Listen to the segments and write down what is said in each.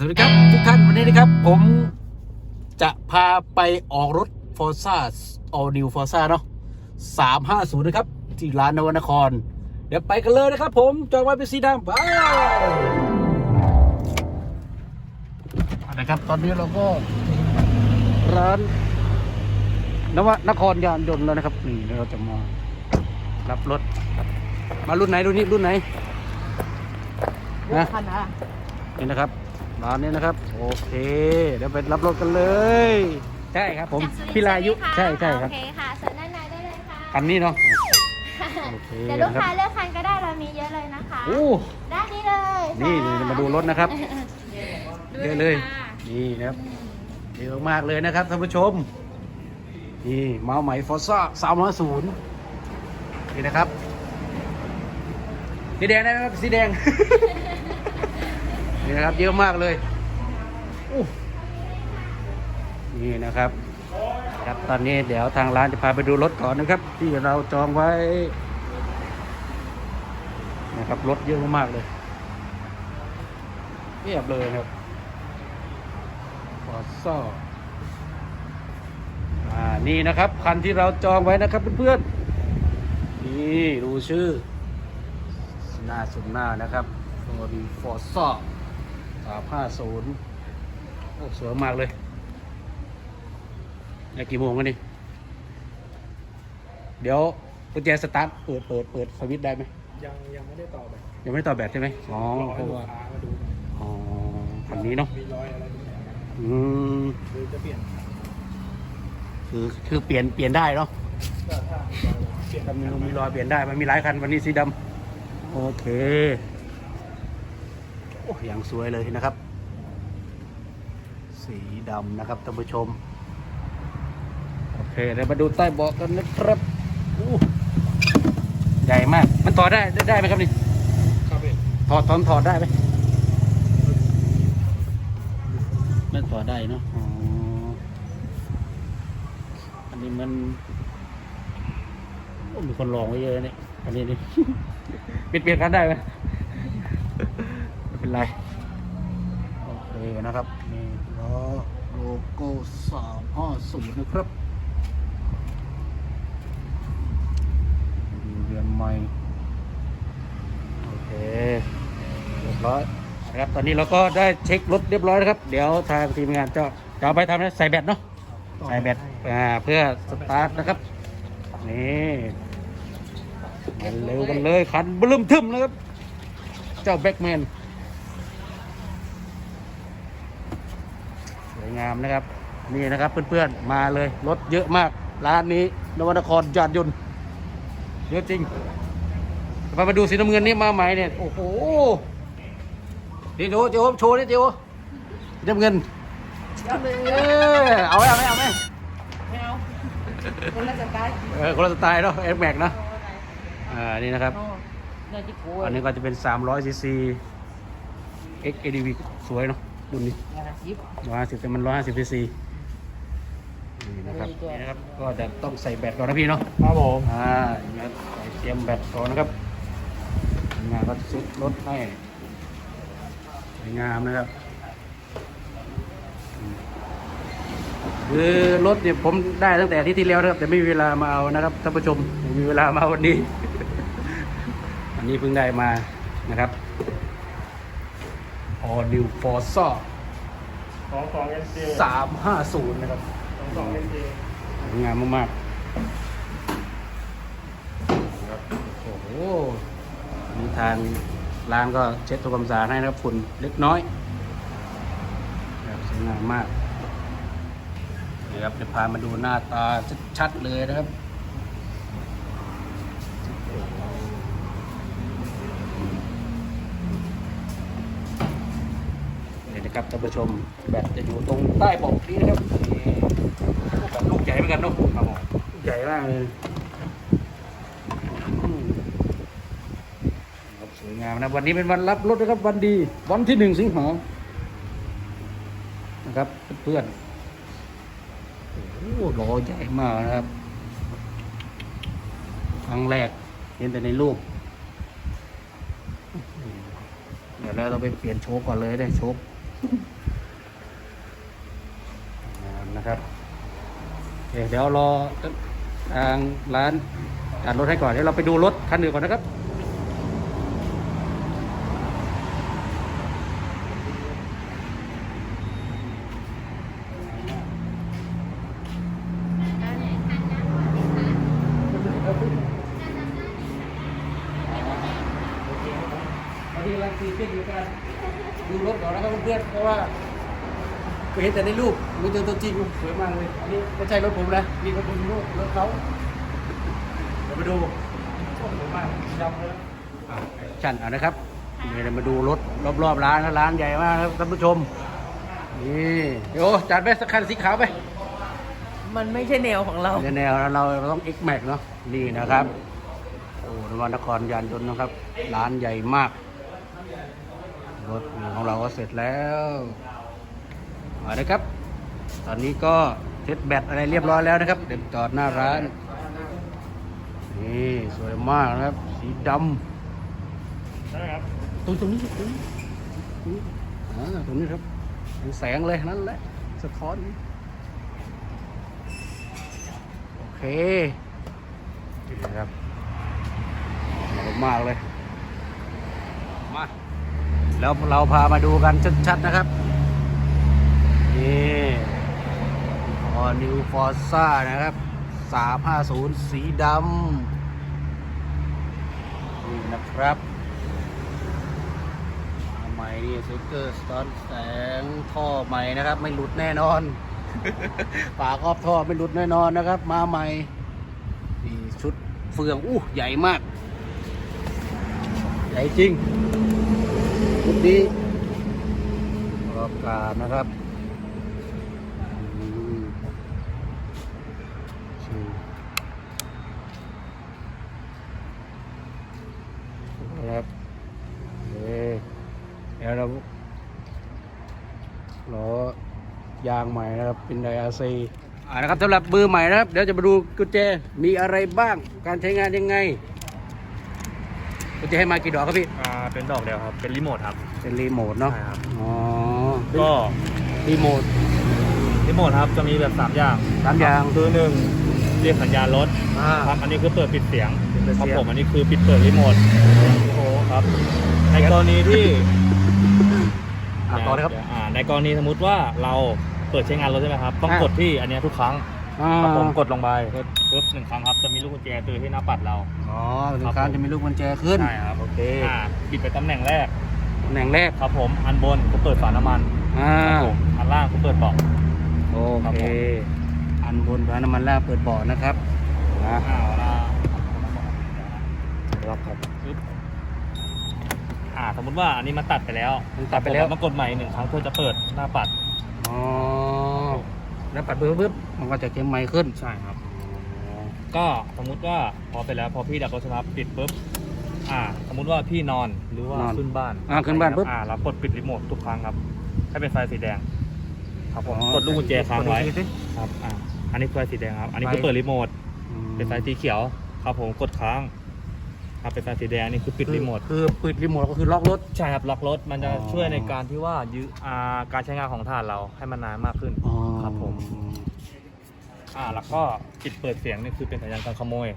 สวัสดีครับ ทุกท่านวันนี้นะครับ ผมจะพาไปออกรถ Forza All New Forza เนาะ350 นะครับ ที่ร้านนวนคร เดี๋ยวไปกันเลยนะครับผม จองไว้เป็นสีดำไปนะครับ ตอนนี้เราก็ร้านนวนครยานยนต์แล้วนะครับ นี่เราจะมารับรถครับมารุ่นไหนรุ่นนี้รุ่นไหนนะคันนะนี่นะครับ ร้านนี้นะครับ โอเค เดี๋ยวไปรับรถกันเลย ใช่ครับ ผมจากสุรินทร์พิลายุใช่ใช่ไหมคะใช่ครับ โอเคค่ะเชิญด้านในได้เลยค่ะคันนี้เนาะ โอเคเดี๋ยวลูกนะครับค้าเลือกคันก็ได้เรามีเยอะเลยนะคะโอ้ ด้านนี้เลยนี่ค่ะนี่มาดูรถนะครับ เยอะเลย ค่ะนี่นะครับเยอะมากเลยนะครับท่านผู้ชม นี่เมาส์ใหม่ฟอร์ซ่าสามร้อยศูนย์นี่นะครับ สีแดงได้ไหมครับ สีแดง นี่นะครับ เยอะมากเลยนี่นะครับครับตอนนี้เดี๋ยวทางร้านจะพาไปดูรถก่อนนะครับ ที่เราจองไว้ นะครับรถเยอะมากๆเลยเรียบเลยครับฟอร์ซ่าอ่านี่นะครับคันที่เราจองไว้นะครับเพื่อนๆนี่ดูชื่อหน้าสุดหน้านะครับตัวดีฟอร์ซ่า สามห้าศูนย์โอ้สวยมากเลยนี่กี่โมงกันนี่ เดี๋ยวกุญแจสตาร์ทเปิดเปิดเปิดสวิตช์ได้ไหม ยังยังไม่ได้ต่อแบบยังไม่ต่อแบตใช่ไหมอ๋อรอเพให้ราะลูกว่าค้ามาดูหน่อยอ๋อคันนี้เนาะมีรอยอะไรบ้างอืมหรือจะเปลี่ยนคือคือเปลี่ยนเปลี่ยนได้เนาะก็ถ้าเปลี่ยนถ้ามีมีรอยเปลี่ยนได้มันมีหลายคันวันนี้สีดำโอเคโอ้อย่างสวยเลยนะครับ สีดำนะครับท่านผู้ชม โอเคเดี๋ยวมาดูใต้เบาะกันนะครับอู้ใหญ่มาก มันถอดได้ได้ได้ไหมครับนี่ครับพี่ถอดตอนถอดได้ไหมไม่ถอดได้เนาะอ๋ออันนี้มันโอ้มีคนลองไว้เยอะเนี่ยอันนี้นี่เปลี่ยนเปลี่ยนกันได้ไหมไม่ เป็นไร โอเคนะครับนี่ล้อโลโก้สามห้าศูนย์นะครับดูเรือนใหม่โอเคเรียบร้อยนะครับตอนนี้เราก็ได้เช็ครถเรียบร้อยนะครับ เดี๋ยวทางทีมงานจะจะเอาไปทำนะใส่แบตเนาะใส่แบตอ่าเพื่อสตาร์ทนะครับนี่มันเร็วกันเลยคันบลึมทึมนะครับ เจ้าแบ็กแมน วยงามนะครับ นี่นะครับเพื่อนๆมาเลยรถเยอะมาก ร้านนี้นวนครยานยนต์เยอะจริงมามาดูสีน้ำเงินนี่มาใหม่เนี่ยโอ้โหนี่ดูเจ้าโชว์นี่เจ้าสีน้ำเงินเออเอาไหมเอาไหมเอาไหมไม่เอาคนละสไตล์เออคนละสไตล์เนาะเอ็กแม็กเนาะอ่านี่นะครับโอ้ได้ที่กูอันนี้ก็จะเป็น300 cc X ADV สวยเนาะ รุ่นนี้นะครับยิบ150แต่มัน150 cc นี่นะครับนี่นะครับก็จะต้องใส่แบตก่อนนะพี่เนาะครับผมอ่าอย่างนี้ใส่เตรียมแบตก่อนนะครับทีมงานก็ซุดรถให้สวยงามนะครับอืมคือรถเนี่ยผมได้ตั้งแต่อาที่ที่แล้วนะครับแต่ไม่มีเวลามาเอานะครับท่านผู้ชมไม่มีเวลามาวันนี้วันนี้เพิ่งได้มานะครับ All New Forza สองสองเอ็นเจ350 นะครับ สองสองเอ็นเจสวยงามมากๆนะครับโอ้โหมีทางร้านก็เช็ดตัวความสะอาดให้นะครับฝุ่นเล็กน้อยแบบสวยงามมากนี่ครับจะพามาดูหน้าตาชัดๆเลยนะครับ นะครับท่านผู้ชมแบตจะอยู่ตรงใต้เบาะนี้นะครับแบบลูกใหญ่เหมือนกันเนาะครับผมใหญ่มากเลยสวยงามนะวันนี้เป็นวันรับรถนะครับวันดี วันที่หนึ่งสิงหานะครับเพื่อนโอ้โหล้อใหญ่มากนะครับครั้งแรกเห็นแต่ในรูปเดี๋ยวเราไปเปลี่ยนโชคก่อนเลยได้โชค นะครับเเดี๋ยวรอทางร้านจัดรถให้ก่อนเดี๋ยวเราไปดูรถคันอื่นก่อนนะครับ พอดีกำลังตีเต้นอยู่กันดูรถก่อนนะครับเพื่อนๆเพราะว่าเคยเห็นแต่ในรูปมีตัวตัวจริงสวยมากเลยอันนี้ไม่ใช่รถผมนะนี่รถผมรถรถเขาเดี๋ยวมาดูโอ้โหมากดำเลยอะชันเอานะครับเดี๋ยวมาดูรถรอบๆร้านนะร้านใหญ่มากครับท่านผู้ชม นี่เดี๋ยวจัดไปสักคันสีขาวไป มันไม่ใช่แนวของเราแนวๆเราเราต้อง X Max เนาะนี่นะครับโอ้นวันนครยานยนต์นะครับ ร้านใหญ่มาก รถของเราก็เสร็จแล้วมาเลยครับ ตอนนี้ก็เซ็ตแบตอะไรเรียบร้อยแล้วนะครับ เดี๋ยวจอดหน้าร้าน นี่สวยมากนะครับ สีดได้ครับำตรงตรงนี้ตรงนี้ตรงนี้อ่าตรงนี้ครับเป็นแสงเลยนั่นแหละสะท้อนโอเคนี่นะครับสวยมากเลยมา แล้วเราพามาดูกันชัดๆนะครับ นี่ออนิวฟอร์ซ่านะครับ 350 สีดำนี่นะครับมาใหม่นี่สติ๊กเกอร์สตอนแสงท่อใหม่นะครับ ไม่หลุดแน่นอนฝาครอบท่อไม่หลุดแน่นอนนะครับ มาใหม่นี่ชุดเฟืองอู้ใหญ่มาก ใหญ่จริง ชุดนี้รอบการนะครับครับเอ๊ะเดี๋ยวเราล้อยางใหม่นะครับ เป็นไดอาซีอ่านะครับสำหรับมือใหม่นะครับ เดี๋ยวจะมาดูกุญแจมีอะไรบ้างการใช้งานยังไง กุญแจให้มากี่ดอกครับพี่ อ่าเป็นดอกเดียวครับ เป็นรีโมทครับ เป็นรีโมทเนาะ ใช่ครับ อ๋อก็รีโมท รีโมทครับจะมีแบบสามอย่างสามอย่างคือหนึ่งเรียกสัญญาณรถอ่า ครับอันนี้คือเปิดปิดเสียงปิดเสียงครับผมอันนี้คือปิดเปิดรีโมทโอ้ครับในกรณีที่อ่าต่อเลยครับ อ่าในกรณีสมมติว่าเราเปิดใช้งานรถใช่ไหมครับ ต้องอ่ากดที่อันเนี้ยทุกครั้งอ่า ครับผมกดลงไปปึ๊บปึ๊บหนึ่งครั้งครับจะ มีลูกกุญแจตือที่หน้าปัดเรา อ๋อถึครังบครั้งผมจะมีลูกกุญแจขึ้น ใช่ครับ โอเคอ่าปิดไปตำแหน่งแรก ตำแหน่งแรก ครับผม อันบนก็เปิดฝาน้ำมันอ่าครับผมอันล่างก็เปิดเบาะโอครับเคผมอันบนพาน้ำมันล่างเปิดเบาะนะครับนะอ่าเวลาล็อกครับปึ๊บอ่า สมมติว่าอันนี้มันตัดไปแล้วมันตัดไปแล้วผมมากดใหม่หนึ่งครั้งเพื่อจะเปิดหน้าปัด อ๋อ แล้วปัดปึ๊บปึ๊บมันก็จะเข็มใหม่ขึ้น ใช่ครับอ๋อ ก็สมมุติว่าพอไปแล้วพอพี่ดับรถใช่ไหมครับปิดปุ๊บอ่า สมมุติว่าพี่นอนหรือว่านอนขึ้นบ้านอ่าขึ้นบ้านปุ๊บอ่าเรากดปิดรีโมททุกครั้งครับให้เป็นไฟสีแดง ครับผมอ๋อกดลูกกุญแจค้างไว้กดอีกทีสิ ครับอ่าอันนี้ไฟสีแดงครับ อันนี้ไฟคือเปิดรีโมทอืมเป็นไฟสีเขียว ครับผมกดค้างครับเป็นไฟสีแดงอันนี่คือปิดรีโมทคือปิดรีโมทก็คือล็อกรถ ใช่ครับล็อกรถมันจะอ๋อ ช่วยในการที่ว่ายื้ออ่าการใช้งานของถ่านเราให้มันนานมากขึ้นอ๋อครับผม อ่าแล้วก็ปิดเปิดเสียงนี่คือเป็นสัญญาณการขโมย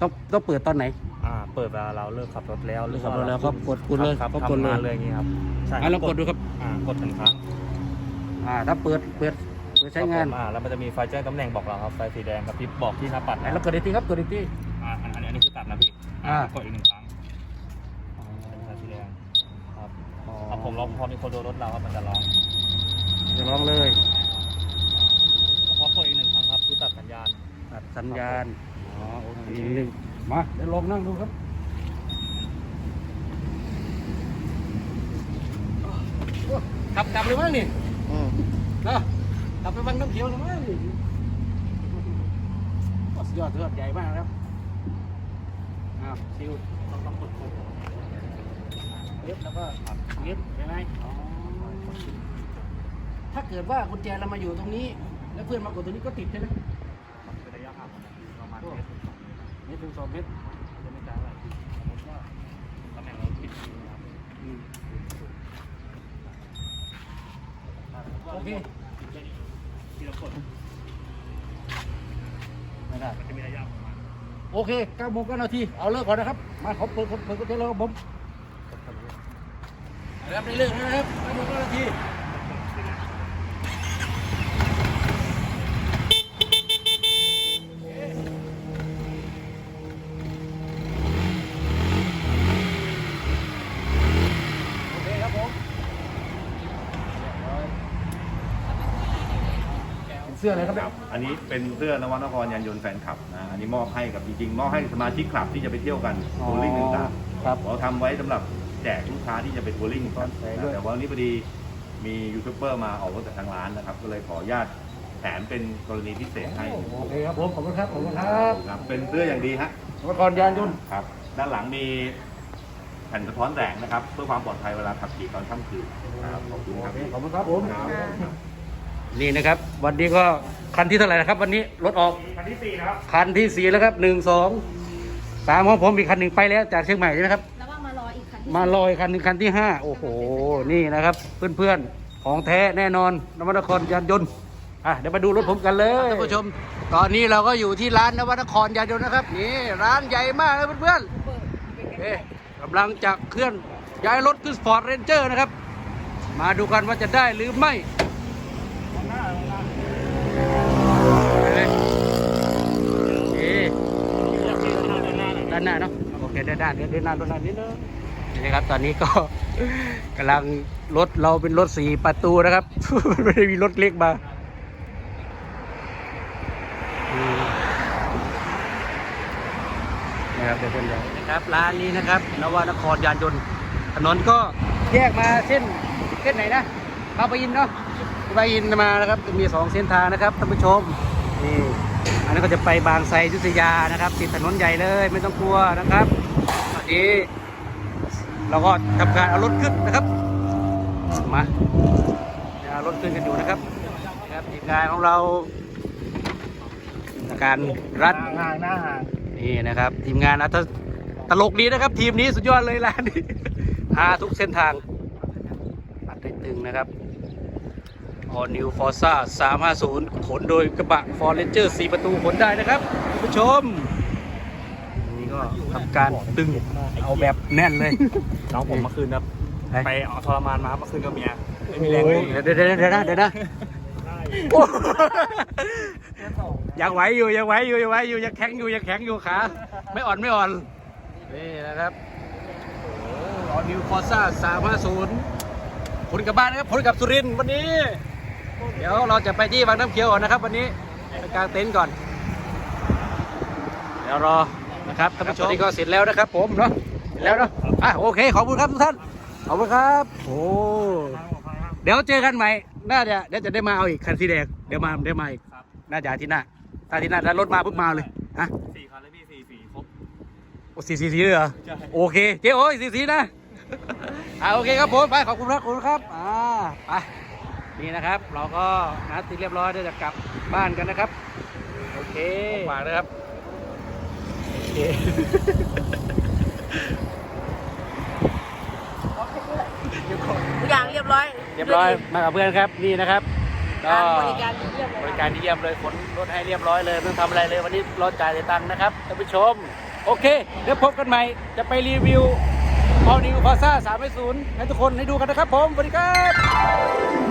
ต้องต้องเปิดตอนไหน อ่า เปิดเวลาเราเลิกขับรถแล้วหรือเลิกขับรถาแล้วก็กดกดเลยครับก็ครับกดเลย ทำงานเลยอย่างงี้ครับใช่อะลองกดดูครับ อ่ากดหนึ่งครั้งอ่า ถ้าเปิดเปิดเปิดใช้งานครับผมอ่าแล้วมันจะมีไฟแจ้งตำแหน่งบอกเราครับไฟสีแดงกับพริบบอกที่หน้าปัดไหนนะเรากดอีกทีครับกดอีกทีอ่าอันอันนี้อันนี้คือตัดนะพี่อ่า กดอีกหนึ่งครั้งเป็นไฟสีแดงครับอ๋อครับผมลองพอมีคนโดนรถเราครับมันจะร้องจะลองเลย แล้วพอกดอีกหนึ่งครั้งครับคือตัดสัญญา ณตัดสัญญาณ อ๋อ โอเคหนึ่งมาเดี๋ยวลองนั่งดูครับ ขับกลับเลยมั้งนี่นะขับไปวังน้ำเขียวเลยมั้งนี่โอ้สุดยอดสุดยอดใหญ่มากครับอ้าวซิวต้องต้องกดกดเย็บแล้วก็เย็บใช่ไหมอ๋อถ้าเกิดว่ากุญแจเรามาอยู่ตรงนี้ แล้วเพื่อนมากดตรงนี้ก็ติดใช่ไหม เป็นระยะห่างประมาณ โอ้ เมตรเมตรถึงสองเมตรจะไม่ไกลเท่าไหร่สมมติว่าตำแหน่งเราผิดนะครับอืมโอเคไม่ได้มันจะมีระยะประมาณโอเคเก้าโมงเก้านาทีเอาเลิกก่อนนะครับ มาขอเปิดเปิดเปิดกุญแจแล้วครับผมนะครับได้เลิกแล้วนะครับเก้าโมงเก้านาที สื้ออะไรครับเนี่ยอันนี้เป็นเสื้อนวนครยานยนต์แฟนคลับนะอันนี้มอบให้กับจริงๆมอบให้สมาชิกคลับที่จะไปเที่ยวกันอ๋อทัวริ่งต่างครับๆเราทำไว้สำหรับแจกลูกค้าที่จะไปทัวริ่งกันใส่ด้วย นะแต่ว่าวันนี้พอดีมียูทูบเบอร์มาออกรถจากทางร้านนะครับ ก็เลยขออนุญาตแถมเป็นกรณีพิเศษให้โอเคครับผมขอบคุณครับขอบคุณครับครับเป็นเสื้ออย่างดีฮะอุปกรณ์ยานยนต์ ครับด้านหลังมีแผ่นสะท้อนแสงนะครับ เพื่อความปลอดภัยเวลาขับขี่ตอนค่ำคืนครับขอบคุณครับ ขอบคุณครับผมครับ นี่นะครับวันนี้ก็คันที่เท่าไหร่นะครับ วันนี้รถออกคันที่สี่นะครับคันที่สี่แล้วครับหนึ่งสองสามของผมอีกคันหนึ่งไปแล้วจากเชียงใหม่ใช่ไหมครับ แล้วว่ามารออีกคันที่มาลอยคันหนึ่งคันที่ห้าโอ้โหนี่นะครับ เพื่อนๆของแท้แน่นอนนวนครยานยนต์อะเดี๋ยวมาดูรถผมกันเลยท่านผู้ชม ตอนนี้เราก็อยู่ที่ร้านนวนครยานยนต์นะครับนี่ร้านใหญ่มากนะเพื่อนๆเอ๊ะกำลังจะเคลื่อนย้ายรถขึ้นสปอร์ตเรนเจอร์นะครับ มาดูกันว่าจะได้หรือไม่ไปเลยเอ๊ะ ด้านหน้าเนาะโอเคด้านหน้าเดี๋ยวเดินหน้าด้านหน้านิดนึงนี่นะครับ ตอนนี้ก็กำลังรถเราเป็นรถสี่ประตูนะครับ ไม่ได้มีรถเล็กมานะครับเดี๋ยวเพื่อนๆนะครับร้านนี้นะครับนวานครยานยนต์ถนนก็แยกมาเส้นเส้นไหนนะบางปะอินเนาะ บางปะอินมานะครับมีสองเส้นทางนะครับท่านผู้ชมนี่อันนี้นก็จะไปบางไทรยุธยานะครับติดถนนใหญ่เลยไม่ต้องกลัวนะครับตอนนี้เราก็ทำการเอารถขึ้นนะครับ มาเอารถขึ้นกันอยู่นะครับครับทีมงานของเรา การรัดห่างหน้าห่างนี่นะครับ ทีมงานนะถ้าตลกดีนะครับ ทีมนี้สุดยอดเลยร้านนี้หาทุกเส้นทางอัดได้ตึงนะครับ All New Forza 350 ขนโดยกระบะ Ford Ranger 4ประตูขนได้นะครับคุณผู้ชม นี่ก็ทำการดึงเอาแบบแน่นเลยน้องผมเมื่อคืนครับ ไปไปเอาทรมานมาครับเมื่อคืนกับเมียไม่มีแรงโอ้ยเลยเดี๋ยวเดี๋ยวเดี๋ยวนะเดี๋ยวนะโอ้ยังไหวอยู่ยังไหวอยู่ยังไหวอยู่ยังแข็งอยู่ยังแข็งอยู่ขาไม่อ่อนไม่อ่อนนี่นะครับโอ้โห All New Forza 350ขนกลับบ้านนะครับขนกลับสุรินทร์วันนี้ เดี๋ยวเราจะไปที่วังน้ำเขียวก่อนนะครับ วันนี้ไปกางเต็นท์ก่อน เดี๋ยวรอนะครับท่านผู้ชมนี่ก็เสร็จแล้วนะครับ ผมเนาะเสร็จแล้วเนาะอะโอเคขอบคุณครับทุกท่านขอบคุณครับโอ้เดี๋ยวเจอกันใหม่น่าจะเดี๋ยวจะได้มาเอาอีกคันสีแดงเดี๋ยวมาได้มาอีกครับน่าจะอาที่หน้าถ้าอาที่หน้าแล้วรถมาปุ๊บมาเลยฮะสี่คันเลยพี่สี่สี่ครบโอ้สีสีสีเลยเหรอใช่โอเคเจ๊โอ้ยสีสีนะอ่าโอเคครับผมไปขอบคุณครับขอบคุณครับอ่าไป นี่นะครับ เราก็นัดติดเรียบร้อยเดี๋ยวจะกลับบ้านกันนะครับ โอเคฝากนะครับ โอเคทุกอย่างเรียบร้อย เรียบร้อยมากับเพื่อนครับนี่นะครับก็การบริการดีเยี่ยมเลยบริการดีเยี่ยมเลยขนรถให้เรียบร้อยเลยไม่ต้องทำอะไรเลยวันนี้รอจ่ายแต่ตังค์นะครับท่านผู้ชม โอเค เดี๋ยวพบกันใหม่ จะไปรีวิว All New Forza 350ให้ทุกคนให้ดูกันนะครับผมสวัสดีครับ